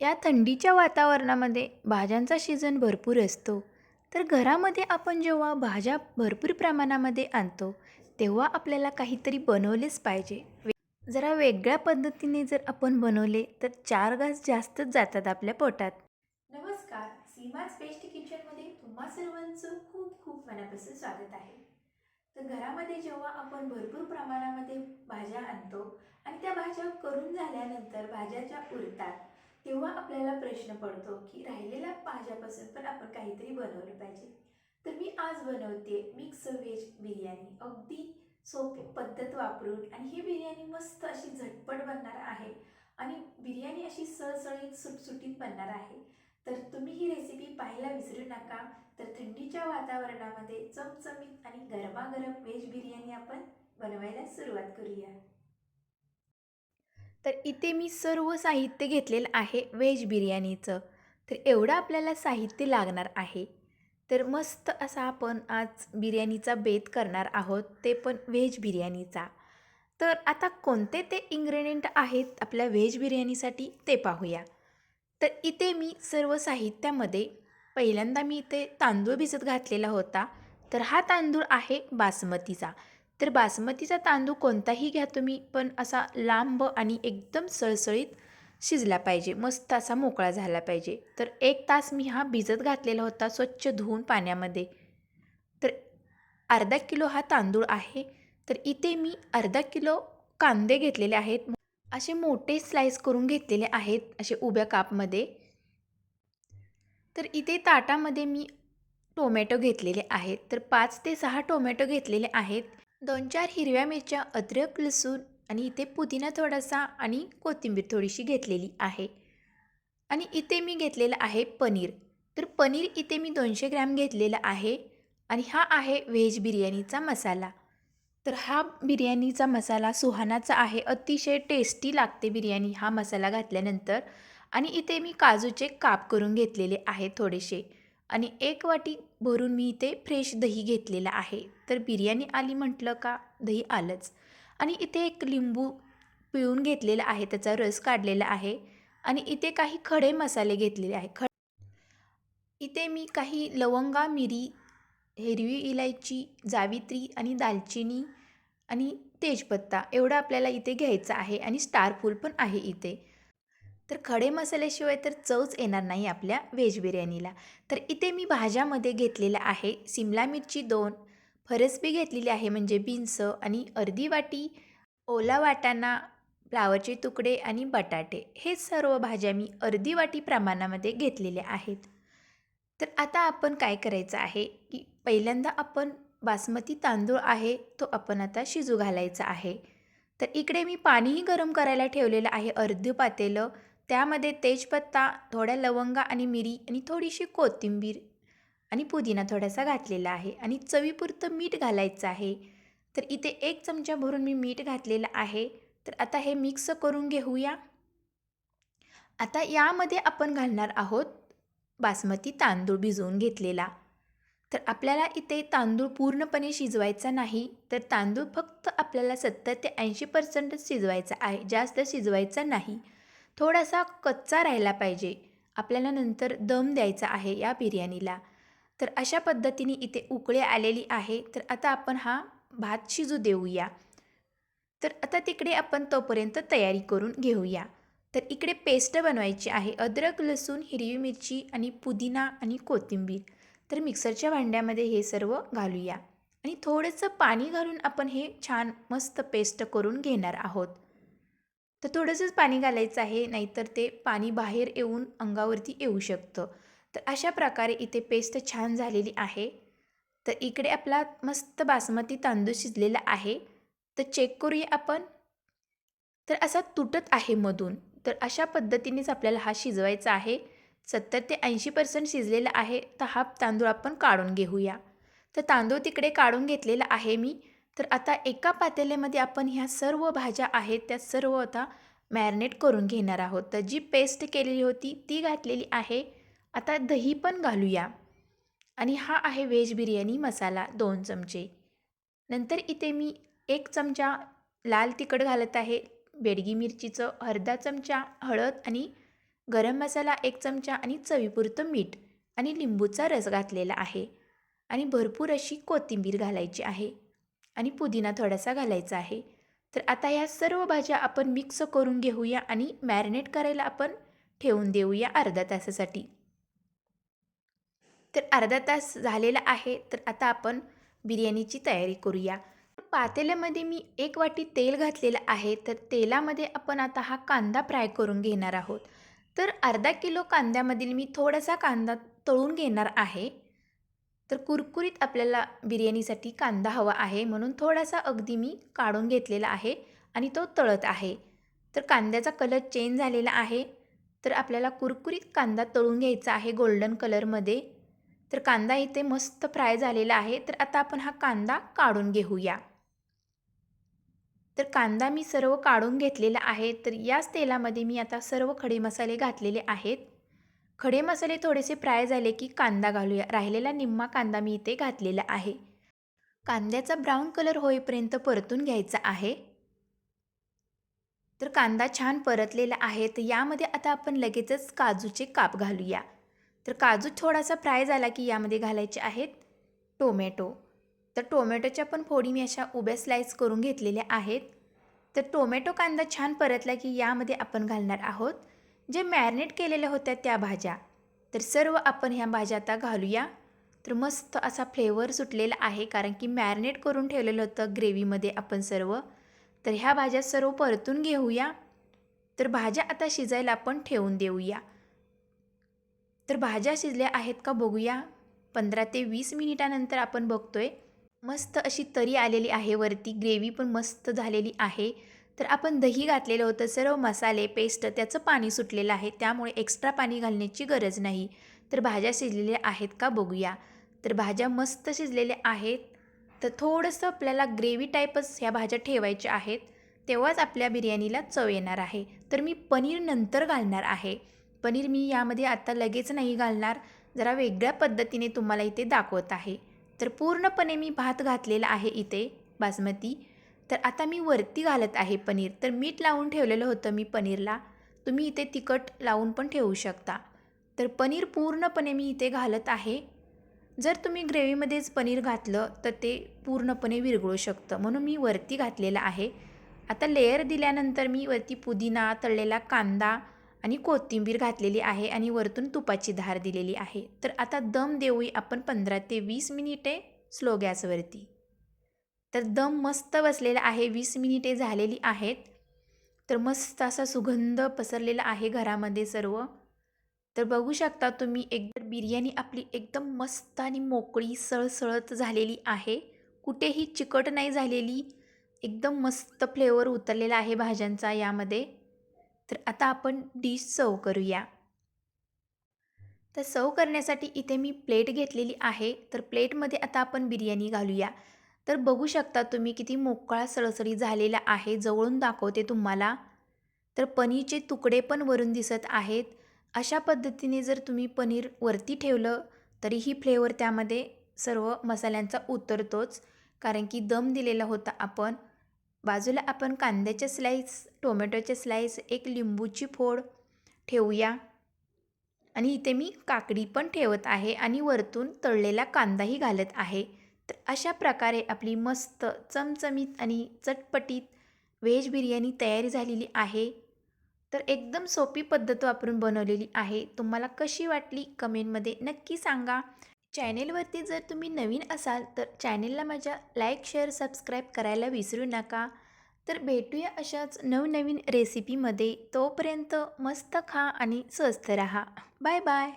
या थंडीच्या वातावरणामध्ये भाज्यांचा सीझन भरपूर असतो. तर घरामध्ये आपण जेव्हा भाज्या भरपूर प्रमाणामध्ये आणतो तेव्हा आपल्याला काहीतरी बनवलेच पाहिजे. वे जरा वेगळ्या पद्धतीने जर आपण बनवले तर चार घास जास्तच जातात आपल्या पोटात. नमस्कार सीमाज बेस्ट किचनमध्ये तुम्हा सर्वांचं खूप खूप मनापासून स्वागत आहे. तर घरामध्ये जेव्हा आपण भरपूर प्रमाणामध्ये भाज्या आणतो आणि त्या भाज्या करून झाल्यानंतर भाज्या ज्या उरतात तेव्हा आपल्याला प्रश्न पडतो की राहिलेल्या भाज्यापासून पण आपण काहीतरी बनवलं पाहिजे. तर मी आज बनवते मिक्स व्हेज बिर्याणी. अगदी सोपी पद्धत वापरून आणि ही बिर्याणी मस्त अशी झटपट बनणार आहे आणि बिर्याणी अशी सळसळीत सुटसुटीत बनणार आहे. तर तुम्ही ही रेसिपी पाहायला विसरू नका. तर थंडीच्या वातावरणामध्ये चमचमीत आणि गरमागरम व्हेज बिर्याणी आपण बनवायला सुरुवात करूया. तर इथे मी सर्व साहित्य घेतलेलं आहे व्हेज बिर्याणीचं. तर एवढं आपल्याला साहित्य लागणार आहे. तर मस्त असा आपण आज बिर्याणीचा बेत करणार आहोत ते पण व्हेज बिर्याणीचा. तर आता कोणते ते इन्ग्रेडियंट आहेत आपल्या व्हेज बिर्याणीसाठी ते पाहूया. तर इथे मी सर्व साहित्यामध्ये पहिल्यांदा मी इथे तांदूळ भिजत घातलेला होता. तर हा तांदूळ आहे बासमतीचा. तर बासमतीचा तांदूळ कोणताही घ्या तुम्ही पण असा लांब आणि एकदम सळसळीत शिजला पाहिजे. मस्त असा मोकळा झाला पाहिजे. तर एक तास मी हा भिजत घातलेला होता स्वच्छ धुवून पाण्यामध्ये. तर अर्धा किलो हा तांदूळ आहे. तर इथे मी अर्धा किलो कांदे घेतलेले आहेत. असे मोठे स्लाईस करून घेतलेले आहेत असे उभ्या कापमध्ये. तर इथे ताटामध्ये मी टोमॅटो घेतलेले आहेत. तर पाच ते सहा टोमॅटो घेतलेले आहेत. दोन चार हिरव्या मिरच्या अद्रक लसूण आणि इथे पुदिना थोडासा आणि कोथिंबीर थोडीशी घेतलेली आहे. आणि इथे मी घेतलेलं आहे पनीर. तर पनीर इथे मी दोनशे ग्रॅम घेतलेलं आहे आणि हा आहे व्हेज बिर्याणीचा मसाला. तर हा बिर्याणीचा मसाला सुहानाचा आहे. अतिशय टेस्टी लागते बिर्याणी हा मसाला घातल्यानंतर. आणि इथे मी काजूचे काप करून घेतलेले आहे थोडेसे. आणि एक वाटी भरून मी इथे फ्रेश दही घेतलेलं आहे. तर बिर्याणी आली म्हटलं का? दही आलंच. आणि इथे एक लिंबू पिळून घेतलेला आहे त्याचा रस काढलेला आहे. आणि इथे काही खडे मसाले घेतलेले आहे. ख इथे मी काही लवंगा मिरी हिरवी इलायची जावित्री आणि दालचिनी आणि तेजपत्ता एवढं आपल्याला इथे घ्यायचं आहे. आणि स्टार फूल पण आहे इथे. तर खडे मसाल्याशिवाय तर चवच येणार नाही आपल्या व्हेज बिर्याणीला. तर इथे मी भाज्यामध्ये घेतलेलं आहे सिमला मिरची दोन फरसबी घेतलेली आहे म्हणजे बीन्स आणि अर्धी वाटी ओला वाटाणा फ्लावरचे तुकडे आणि बटाटे. हे सर्व भाज्या मी अर्धी वाटी प्रमाणामध्ये घेतलेल्या आहेत. तर आता आपण काय करायचं आहे की पहिल्यांदा आपण बासमती तांदूळ आहे तो आपण आता शिजू घालायचा आहे. तर इकडे मी पाणीही गरम करायला ठेवलेलं आहे अर्ध पातेलं. त्यामध्ये तेजपत्ता थोड्या लवंगा आणि मिरी आणि थोडीशी कोथिंबीर आणि पुदिना थोडासा घातलेला आहे आणि चवीपुरतं मीठ घालायचं आहे. तर इथे एक चमचा भरून मी मीठ घातलेलं आहे. तर आता हे मिक्स करून घेऊया. आता यामध्ये आपण घालणार आहोत बासमती तांदूळ भिजवून घेतलेला. तर आपल्याला इथे तांदूळ पूर्णपणे शिजवायचा नाही. तर तांदूळ फक्त आपल्याला सत्तर ते ऐंशी पर्सेंटच शिजवायचा आहे. जास्त शिजवायचा नाही. थोडासा कच्चा राहिला पाहिजे. आपल्याला नंतर दम द्यायचा आहे या बिर्याणीला. तर अशा पद्धतीने इथे उकळे आलेली आहे. तर आता आपण हा भात शिजू देऊया. तर आता तिकडे आपण तोपर्यंत तयारी करून घेऊया. तर इकडे पेस्ट बनवायची आहे. अद्रक लसूण हिरवी मिरची आणि पुदिना आणि कोथिंबीर. तर मिक्सरच्या भांड्यामध्ये हे सर्व घालूया. आणि थोडंसं पाणी घालून आपण हे छान मस्त पेस्ट करून घेणार आहोत. तर थोडंसंच पाणी घालायचं आहे नाहीतर ते पाणी बाहेर येऊन अंगावरती येऊ शकतं. तर अशा प्रकारे इथे पेस्ट छान झालेली आहे. तर इकडे आपला मस्त बासमती तांदूळ शिजलेला आहे. तर चेक करूया आपण. तर असा तुटत आहे मधून. तर अशा पद्धतीनेच आपल्याला हा शिजवायचा आहे. सत्तर ते ऐंशी पर्सेंट शिजलेला आहे. तर हा तांदूळ आपण काढून घेऊया. तर तांदूळ तिकडे काढून घेतलेला आहे मी. तर आता एका पातेल्यामध्ये आपण ह्या सर्व भाज्या आहेत त्या सर्व आता मॅरिनेट करून घेणार आहोत. तर जी पेस्ट केलेली होती ती घातलेली आहे. आता दही पण घालूया. आणि हा आहे व्हेज बिर्याणी मसाला दोन चमचे. नंतर इथे मी एक चमचा लाल तिखट घालत आहे. बेडगी मिरचीचं अर्धा चमचा हळद आणि गरम मसाला एक चमचा आणि चवीपुरतं मीठ आणि लिंबूचा रस घातलेला आहे. आणि भरपूर अशी कोथिंबीर घालायची आहे. आणि पुदिना थोडासा घालायचा आहे. तर आता या सर्व भाज्या आपण मिक्स करून घेऊया आणि मॅरिनेट करायला आपण ठेवून देऊया अर्धा तासासाठी. तर अर्धा तास झालेला आहे तर आता आपण बिर्याणीची तयारी करूया. पातेल्यामध्ये मी एक वाटी तेल घातलेलं आहे तर तेलामध्ये आपण आता हा कांदा फ्राय करून घेणार आहोत. तर अर्धा किलो कांद्यामधील मी थोडासा कांदा तळून घेणार आहे. तर कुरकुरीत आपल्याला बिर्याणीसाठी कांदा हवा आहे म्हणून थोडासा अगदी मी काढून घेतलेला आहे आणि तो तळत आहे. तर कांद्याचा कलर चेंज झालेला आहे. तर आपल्याला कुरकुरीत कांदा तळून घ्यायचा आहे गोल्डन कलरमध्ये तर कांदा इथे मस्त फ्राय झालेला आहे. तर आता आपण हा कांदा काढून घेऊया. तर कांदा मी सर्व काढून घेतलेला आहे. तर याच तेलामध्ये मी आता सर्व खडे मसाले घातलेले आहेत. खडे मसाले थोडेसे फ्राय झाले की कांदा घालूया. राहिलेला निम्मा कांदा मी इथे घातलेला आहे. कांद्याचा ब्राऊन कलर होईपर्यंत परतून घ्यायचा आहे. तर कांदा छान परतलेला आहे तर यामध्ये आता आपण लगेचच काजूचे काप घालूया. तर काजू थोडासा फ्राय झाला की यामध्ये घालायचे आहेत टोमॅटो. तर टोमॅटोच्या पण फोडी मी अशा उभ्या स्लाईस करून घेतलेल्या आहेत. तर टोमॅटो कांदा छान परतला की यामध्ये आपण घालणार आहोत. जे मॅरिनेट केलेल्या होत्या त्या भाज्या. तर सर्व आपण ह्या भाज्या आता घालूया. तर मस्त असा फ्लेवर सुटलेला आहे कारण की मॅरिनेट करून ठेवलेलं होतं ग्रेव्हीमध्ये आपण सर्व. तर ह्या भाज्या सर्व परतून घेऊया. तर भाज्या आता शिजायला आपण ठेवून देऊया. तर भाज्या शिजल्या आहेत का बघूया. पंधरा ते वीस मिनिटानंतर आपण बघतोय. मस्त अशी तरी आलेली आहे वरती. ग्रेव्ही पण मस्त झालेली आहे. तर आपण दही घातलेलं होतं सर्व मसाले पेस्ट त्याचं पाणी सुटलेलं आहे त्यामुळे एक्स्ट्रा पाणी घालण्याची गरज नाही. तर भाज्या शिजलेल्या आहेत का बघूया. तर भाज्या मस्त शिजलेल्या आहेत. तर थोडंसं आपल्याला ग्रेव्ही टाईपच ह्या भाज्या ठेवायच्या आहेत. तेव्हाच आपल्या बिर्याणीला चव येणार आहे. तर मी पनीर नंतर घालणार आहे. पनीर मी यामध्ये आता लगेच नाही घालणार. जरा वेगळ्या पद्धतीने तुम्हाला इथे दाखवत आहे. तर पूर्णपणे मी भात घातलेला आहे इथे बासमती. तर आता मी वरती घालत आहे पनीर. तर मीठ लावून ठेवलेलं होतं मी पनीरला. तुम्ही इथे तिखट लावून पण ठेवू शकता. तर पनीर पूर्णपणे मी इथे घालत आहे. जर तुम्ही ग्रेव्हीमध्येच पनीर घातलं तर ते पूर्णपणे विरघळू शकतं. म्हणून मी वरती घातलेलं आहे. आता लेअर दिल्यानंतर मी वरती पुदिना तळलेला कांदा आणि कोथिंबीर घातलेली आहे आणि वरतून तुपाची धार दिलेली आहे. तर आता दम देऊया आपण पंधरा ते वीस मिनिटे स्लो गॅसवरती. तर दम मस्त बसलेला आहे वीस मिनिटे झालेली आहेत. तर मस्त असा सुगंध पसरलेला आहे घरामध्ये सर्व. तर बघू शकता तुम्ही एकदम बिर्याणी आपली एकदम मस्त आणि मोकळी सळसळत झालेली आहे. कुठेही चिकट नाही झालेली एकदम मस्त फ्लेवर उतरलेला आहे भाज्यांचा यामध्ये. तर आता आपण डिश सर्व करूया. तर सर्व करण्यासाठी इथे मी प्लेट घेतलेली आहे. तर प्लेटमध्ये आता आपण बिर्याणी घालूया. तर बघू शकता तुम्ही किती मोकळा सळसळी झालेला आहे जवळून दाखवते तुम्हाला. तर पनीरचे तुकडे पण वरून दिसत आहेत. अशा पद्धतीने जर तुम्ही पनीर वरती ठेवलं तरीही फ्लेवर त्यामध्ये सर्व मसाल्यांचा उतरतोच. कारण की दम दिलेला होता आपण. बाजूला आपण कांद्याचे स्लाईस टोमॅटोचे स्लाईस एक लिंबूची फोड ठेवूया. आणि इथे मी काकडी पण ठेवत आहे आणि वरतून तळलेला कांदाही घालत आहे. तर अशा प्रकारे आपली मस्त चमचमीत आणि चटपटीत व्हेज बिर्याणी तयारी झालेली आहे. तर एकदम सोपी पद्धत वापरून बनवलेली आहे. तुम्हाला कशी वाटली कमेंटमध्ये नक्की सांगा. चॅनेलवरती जर तुम्ही नवीन असाल तर चॅनेलला माझ्या लाईक शेअर सबस्क्राईब करायला विसरू नका. तर भेटूया अशाच नवनवीन रेसिपीमध्ये. तोपर्यंत मस्त खा आणि स्वस्त रहा. Bye bye.